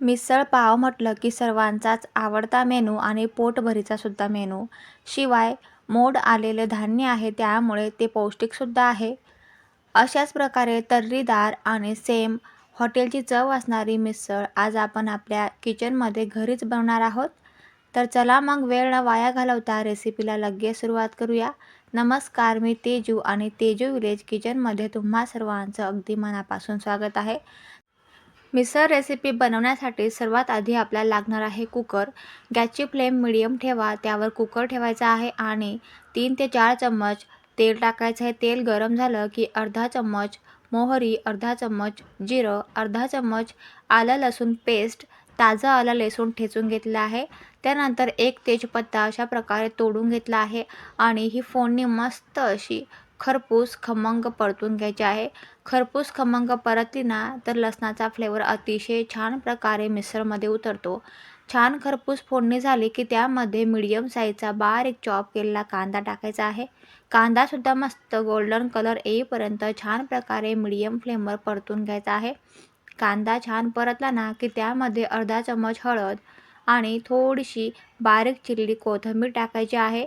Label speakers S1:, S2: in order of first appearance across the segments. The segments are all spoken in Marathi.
S1: मिसळ पाव म्हटलं की सर्वांचाच आवडता मेनू आणि पोटभरीचा सुद्धा मेनू. शिवाय मोड आलेले धान्य आहे त्यामुळे ते पौष्टिकसुद्धा आहे. अशाच प्रकारे तर्रीदार आणि सेम हॉटेलची चव असणारी मिसळ आज आपण आपल्या किचनमध्ये घरीच बनवणार आहोत. तर चला मग वेळ न वाया घालवता रेसिपीला लगेच सुरुवात करूया. नमस्कार मी तेजू आणि तेजू विलेज किचनमध्ये तुम्हा सर्वांचं अगदी मनापासून स्वागत आहे. मिसळ रेसिपी बनवण्यासाठी सर्वात आधी आपल्याला लागणार आहे कुकर. गॅसची फ्लेम मिडियम ठेवा त्यावर कुकर ठेवायचा आहे आणि तीन ते चार चम्मच तेल टाकायचं आहे. तेल गरम झालं की अर्धा चम्मच मोहरी अर्धा चम्मच जिरं अर्धा चम्मच आलं लसूण पेस्ट ताजं आलं लसूण ठेचून घेतलं आहे. त्यानंतर एक तेजपत्ता अशा प्रकारे तोडून घेतला आहे आणि ही फोडणी मस्त अशी खरपूस खमंग परतून घ्यायची आहे. खरपूस खमंग परतली ना तर लसणाचा फ्लेवर अतिशय छान प्रकारे मिसळमध्ये उतरतो. छान खरपूस फोडणी झाली की त्यामध्ये मिडियम साईजचा बारीक चॉप केलेला कांदा टाकायचा आहे. कांदासुद्धा मस्त गोल्डन कलर येईपर्यंत छान प्रकारे मिडियम फ्लेमवर परतून घ्यायचा आहे. कांदा छान परतला ना की त्यामध्ये अर्धा चम्मच हळद आणि थोडीशी बारीक चिरलेली कोथिंबीर टाकायची आहे.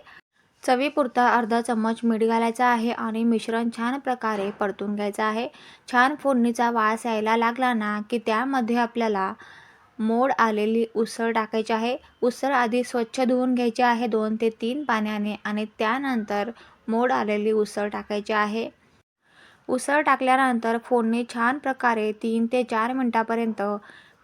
S1: चवीपुरता अर्धा चम्मच मीठ घालायचं आहे आणि मिश्रण छान प्रकारे परतून घ्यायचं आहे. छान फोडणीचा वास यायला लागला ना की त्यामध्ये आपल्याला मोड आलेली उसळ टाकायची आहे. उसळ आधी स्वच्छ धुवून घ्यायची आहे दोन ते तीन पाण्याने आणि त्यानंतर मोड आलेली उसळ टाकायची आहे. उसळ टाकल्यानंतर फोडणी छान प्रकारे तीन ते चार मिनटापर्यंत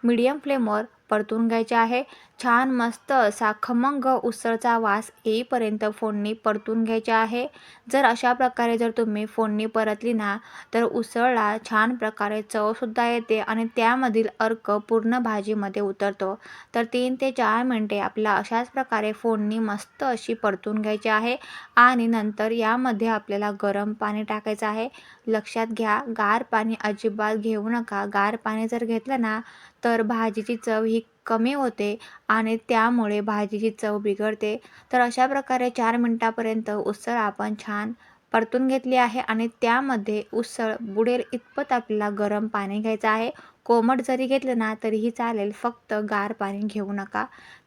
S1: मीडियम फ्लेमवर परतून घ्यायचे आहे. छान मस्त असा खमंग उसळचा वास येईपर्यंत फोडणी परतून घ्यायची आहे. जर अशा प्रकारे जर तुम्ही फोडणी परतली ना तर उसळला छान प्रकारे चवसुद्धा येते आणि त्यामधील अर्क पूर्ण भाजीमध्ये उतरतो. तर तीन ते चार मिनटे आपला अशाच प्रकारे फोडणी मस्त अशी परतून घ्यायची आहे आणि नंतर यामध्ये आपल्याला गरम पाणी टाकायचं आहे. लक्षात घ्या गार पाणी अजिबात घेऊ नका. गार पाणी जर घेतलं ना तर भाजीची चव ही कमी होते आणि त्यामुळे भाजीची चव बिघडते. तर अशा प्रकारे चार मिनटापर्यंत उसळ आपण छान परतून घेतली आहे आणि त्यामध्ये उसळ बुडेल इतपत आपल्याला गरम पाणी घ्यायचं आहे. कोमट जरी घेतलं ना तरीही चालेल फक्त गार पाणी घेऊ नका.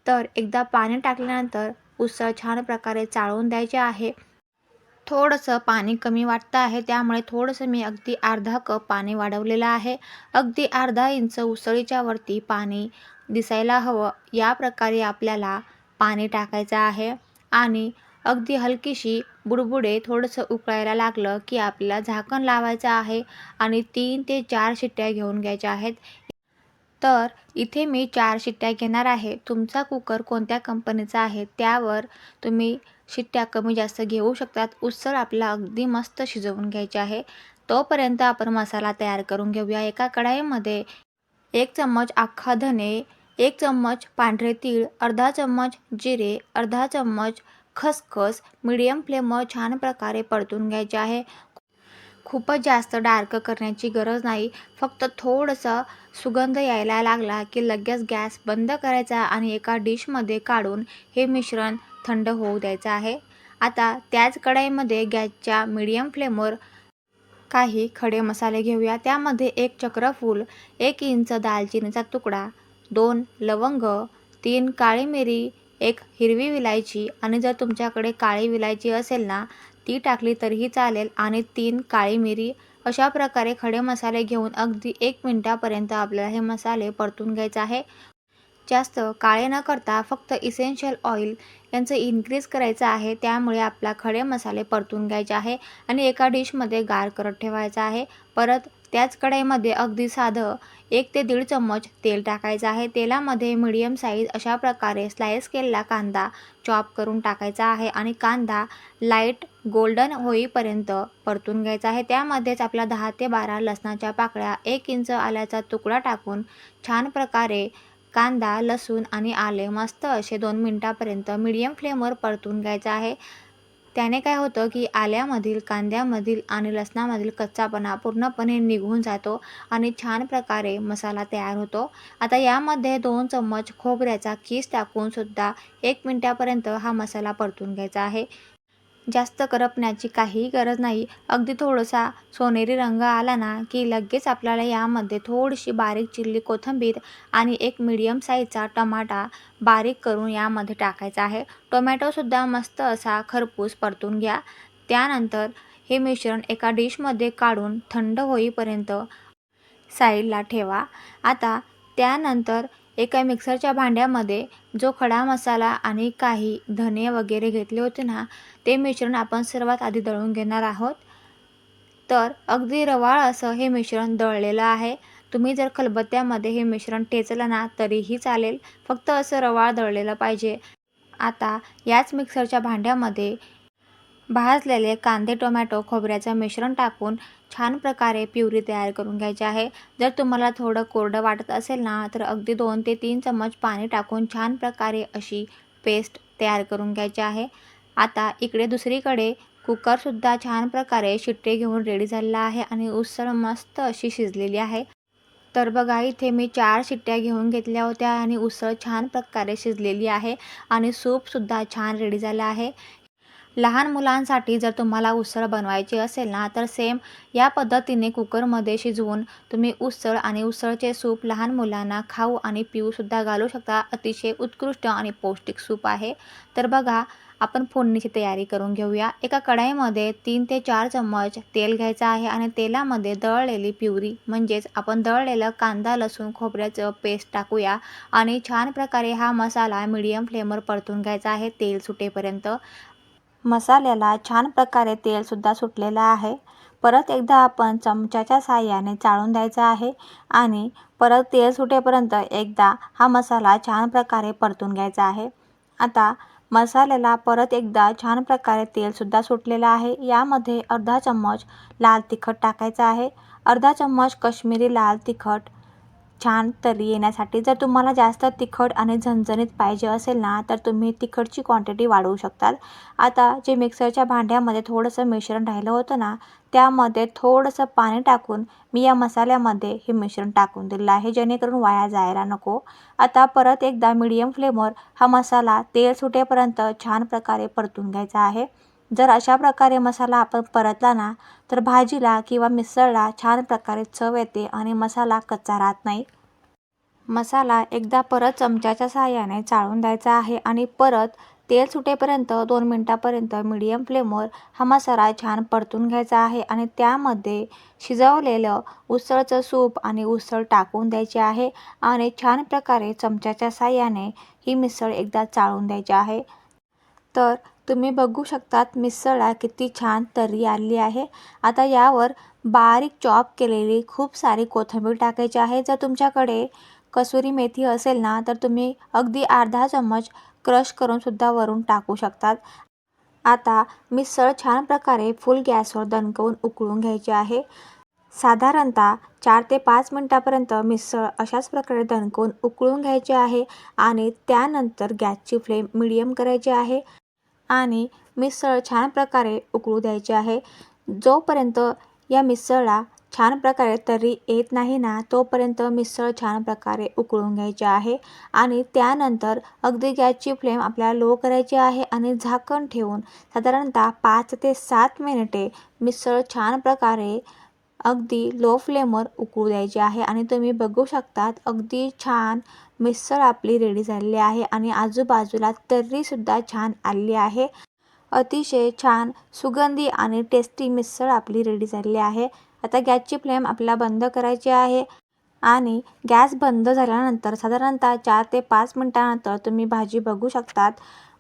S1: तर एकदा पाणी टाकल्यानंतर उसळ छान प्रकारे चाळून द्यायचे आहे. थोडंसं पाणी कमी वाटतं आहे त्यामुळे थोडंसं मी अगदी अर्धा कप पाणी वाढवलेलं आहे. अगदी अर्धा इंच उसळीच्या वरती पाणी दिसायला हवं. या प्रकारे आपल्याला पाणी टाकायचं आहे आणि अगदी हलकीशी बुडबुडे थोडंसं उकळायला लागलं की आपल्याला झाकण लावायचं आहे आणि तीन ते चार शिट्ट्या घेऊन घ्यायच्या आहेत. तर इथे मी चार शिट्ट्या घेणार आहे. तुमचा कुकर कोणत्या कंपनीचा आहे? त्यावर तुम्ही शिट्ट्या कमी जास्त घेऊ शकतात. उसळ आपला अगदी मस्त शिजवून घ्यायची आहे. तोपर्यंत आपण मसाला तयार करून घेऊया. एका कढाईमध्ये एक चम्मच अख्खा धने एक चम्मच पांढरे तीळ अर्धा चम्मच जिरे अर्धा चम्मच खसखस मीडियम फ्लेमवर छान प्रकारे परतून घ्यायचे आहे. खूपच जास्त डार्क करण्याची गरज नाही. फक्त थोडंसं सुगंध यायला लागला की लगेच गॅस बंद करायचा आणि एका डिशमध्ये काढून हे मिश्रण थंड होऊ द्यायचं आहे. आता त्याच कढईमध्ये गॅसच्या मीडियम फ्लेमवर काही खडे मसाले घेऊया. त्यामध्ये एक चक्रफूल एक इंच दालचिनीचा तुकडा दोन लवंग तीन काळी मिरी एक हिरवी विलायची आणि जर तुमच्याकडे काळी विलायची असेल ना ती टाकली तरीही चालेल. आणि तीन काळी मिरी अशा प्रकारे खडे मसाले घेऊन अगदी एक मिनटापर्यंत आपल्याला हे मसाले परतून घ्यायचे आहे. जास्त काळे न करता फक्त इसेन्शियल ऑइल यांचं इन्क्रीज करायचं आहे. त्यामुळे आपला खडे मसाले परतून घ्यायचे आहे. आणि एका डिशमध्ये गार करत ठेवायचा आहे. परत त्याच कढईमध्ये अगदी साधं एक ते दीड चम्मच तेल टाकायचं आहे. तेलामध्ये मिडियम साईज अशा प्रकारे स्लाइस केलेला कांदा चॉप करून टाकायचा आहे आणि कांदा लाइट गोल्डन होईपर्यंत परतून घ्यायचा आहे. त्यामध्येच आपल्या दहा ते बारा लसणाच्या पाकळ्या एक इंच आल्याचा तुकडा टाकून छान प्रकारे कांदा लसूण आणि आले मस्त असे दोन मिनटापर्यंत मीडियम फ्लेमवर परतून घ्यायचं आहे. त्याने काय होतं की आल्यामधील कांद्यामधील आणि लसणामधील कच्चापणा पूर्णपणे निघून जातो आणि छान प्रकारे मसाला तयार होतो. आता यामध्ये दोन चम्मच खोबऱ्याचा किस टाकून सुद्धा एक मिनटापर्यंत हा मसाला परतून घ्यायचा आहे. जास्त करपण्याची काहीही गरज नाही. अगदी थोडासा सोनेरी रंग आला ना की लगेच आपल्याला यामध्ये थोडीशी बारीक चिरली कोथिंबीर आणि एक मिडियम साईजचा टमाटा बारीक करून यामध्ये टाकायचा आहे. टोमॅटोसुद्धा मस्त असा खरपूस परतून घ्या. त्यानंतर हे मिश्रण एका डिशमध्ये काढून थंड होईपर्यंत साईडला ठेवा. आता त्यानंतर एका मिक्सरच्या भांड्यामध्ये जो खडा मसाला आणि काही धने वगैरे घेतले होते ना ते मिश्रण आपण सर्वात आधी दळून घेणार आहोत. तर अगदी रवाळ असं हे मिश्रण दळलेलं आहे. तुम्ही जर खलबत्त्यामध्ये हे मिश्रण टेचलं ना तरीही चालेल. फक्त असं रवाळ दळलेलं पाहिजे. आता याच मिक्सरच्या भांड्यामध्ये भाजलेले कांदे टोमॅटो खोबऱ्याचं मिश्रण टाकून छान प्रकारे प्युरी तयार करून घ्यायची आहे. जर तुम्हाला थोडं कोरडं वाटत असेल ना तर अगदी दोन ते तीन चम्मच पाणी टाकून छान प्रकारे अशी पेस्ट तयार करून घ्यायची आहे. आता इकडे दुसरीकडे कुकरसुद्धा छान प्रकारे शिट्टे घेऊन रेडी झालेला आहे आणि उसळ मस्त अशी शिजलेली आहे. तर बघा इथे मी चार शिट्ट्या घेऊन घेतल्या होत्या आणि उसळ छान प्रकारे शिजलेली आहे आणि सूपसुद्धा छान रेडी झालं आहे. लहान मुलांसाठी जर तुम्हाला उसळ बनवायची असेल ना तर सेम या पद्धतीने कुकरमध्ये शिजवून तुम्ही उसळ आणि उसळचे सूप लहान मुलांना खाऊ आणि पिऊसुद्धा घालू शकता. अतिशय उत्कृष्ट आणि पौष्टिक सूप आहे. तर बघा आपण फोडणीची तयारी करून घेऊया. एका कढाईमध्ये तीन ते चार चम्मच तेल घ्यायचं आहे आणि तेलामध्ये दळलेली प्युरी म्हणजेच आपण दळलेलं कांदा लसूण खोबऱ्याचं पेस्ट टाकूया आणि छान प्रकारे हा मसाला मीडियम फ्लेमवर परतून घ्यायचा आहे. तेल सुटेपर्यंत मसाल्याला छान प्रकारे तेलसुद्धा सुटलेलं आहे. परत एकदा आपण चमच्याच्या साह्याने चाळून द्यायचा आहे आणि परत तेल सुटेपर्यंत एकदा हा मसाला छान प्रकारे परतून घ्यायचा आहे. आता मसाल्याला परत एकदा छान प्रकारे तेलसुद्धा सुटलेलं आहे. यामध्ये अर्धा चम्मच लाल तिखट टाकायचं आहे. अर्धा चम्मच कश्मीरी लाल तिखट छान तरी येण्यासाठी. जर तुम्हाला जास्त तिखट आणि झणझणीत पाहिजे असेल ना तर तुम्ही तिखटची क्वांटिटी वाढवू शकतात. आता जे मिक्सरच्या भांड्यामध्ये थोडंसं मिश्रण राहिलं होतं ना त्यामध्ये थोडंसं पाणी टाकून मी या मसाल्यामध्ये हे मिश्रण टाकून दिलं आहे जेणेकरून वाया जायला नको. आता परत एकदा मीडियम फ्लेमवर हा मसाला तेल सुटेपर्यंत छान प्रकारे परतून घ्यायचा आहे. जर अशा प्रकारे मसाला आपण परतला ना तर भाजीला किंवा मिसळला छान प्रकारे चव येते आणि मसाला कच्चा राहत नाही. मसाला एकदा परत चमच्याच्या साहाय्याने चाळून द्यायचा आहे आणि परत तेल सुटेपर्यंत दोन मिनटापर्यंत मीडियम फ्लेमवर हा मसाला छान परतून घ्यायचा आहे आणि त्यामध्ये शिजवलेलं उसळचं सूप आणि उसळ टाकून द्यायची आहे आणि छान प्रकारे चमच्याच्या साहाय्याने ही मिसळ एकदा चाळून द्यायची आहे. तर तुम्ही बघू शकतात मिसळ किती छान तर्री आली आहे. आता यावर बारीक चॉप केलेली खूप सारी कोथिंबीर टाकायची आहे. जर तुमच्याकडे कसुरी मेथी असेल ना तर तुम्ही अगदी अर्धा चम्मच क्रश करूनसुद्धा वरून टाकू शकतात. आता मिसळ छान प्रकारे फुल गॅसवर दणकवून उकळून घ्यायची आहे. साधारणतः चार ते पाच मिनटापर्यंत मिसळ अशाच प्रकारे दणकवून उकळून घ्यायची आहे आणि त्यानंतर गॅसची फ्लेम मिडियम करायची आहे. आणि मिसळ छान प्रकारे उकळू द्यायची आहे. जोपर्यंत या मिसळला छान प्रकारे तरी येत नाही ना तोपर्यंत मिसळ छान प्रकारे उकळून घ्यायची आहे आणि त्यानंतर अगदी गॅसची फ्लेम आपल्याला लो करायची आहे आणि झाकण ठेवून साधारणतः पाच ते सात मिनिटे मिसळ छान प्रकारे अगदी लो फ्लेमवर उकळू द्यायची आहे आणि तुम्ही बघू शकतात अगदी छान मिसळ आपली रेडी झालेली आहे आणि आजूबाजूला तर्रीसुद्धा छान आलेली आहे. अतिशय छान सुगंधी आणि टेस्टी मिसळ आपली रेडी झालेली आहे. आता गॅसची फ्लेम आपल्याला बंद करायची आहे आणि गॅस बंद झाल्यानंतर साधारणतः चार ते पाच मिनटानंतर तुम्ही भाजी बघू शकतात.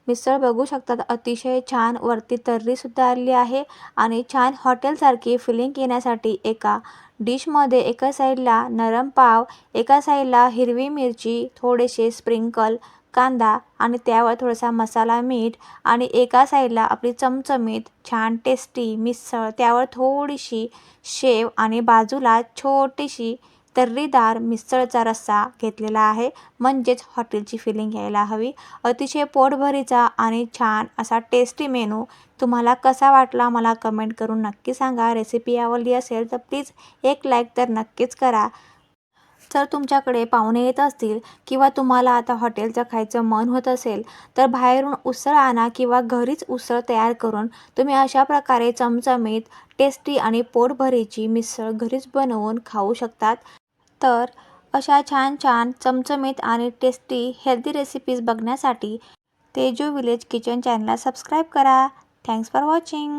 S1: मिसळ बघू शकतात अतिशय छान वरती तर्रीसुद्धा आली आहे आणि छान हॉटेलसारखी फिलिंग येण्यासाठी एका डिशमध्ये एका साईडला नरम पाव एका साईडला हिरवी मिरची थोडेसे स्प्रिंकल कांदा आणि त्यावर थोडासा मसाला मीठ आणि एका साईडला आपली चमचमीत छान टेस्टी मिसळ त्यावर थोडीशी शेव आणि बाजूला छोटीशी तर्रीदार मिसळचा रस्सा घेतलेला आहे. म्हणजेच हॉटेलची फिलिंग यायला हवी. अतिशय पोटभरीचा आणि छान असा टेस्टी मेनू तुम्हाला कसा वाटला मला कमेंट करून नक्की सांगा. रेसिपी आवडली असेल तर प्लीज एक लाईक तर नक्कीच करा. जर तुमच्याकडे पाहुणे येत असतील किंवा तुम्हाला आता हॉटेलचं खायचं मन होत असेल तर बाहेरून उसळ आणा किंवा घरीच उसळ तयार करून तुम्ही अशा प्रकारे चमचमीत टेस्टी आणि पोटभरीची मिसळ घरीच बनवून खाऊ शकतात. तर अशा छान छान चमचमीत आणि टेस्टी हेल्दी रेसिपीज बघण्यासाठी तेजू विलेज किचन चॅनलला सबस्क्राईब करा. Thanks for watching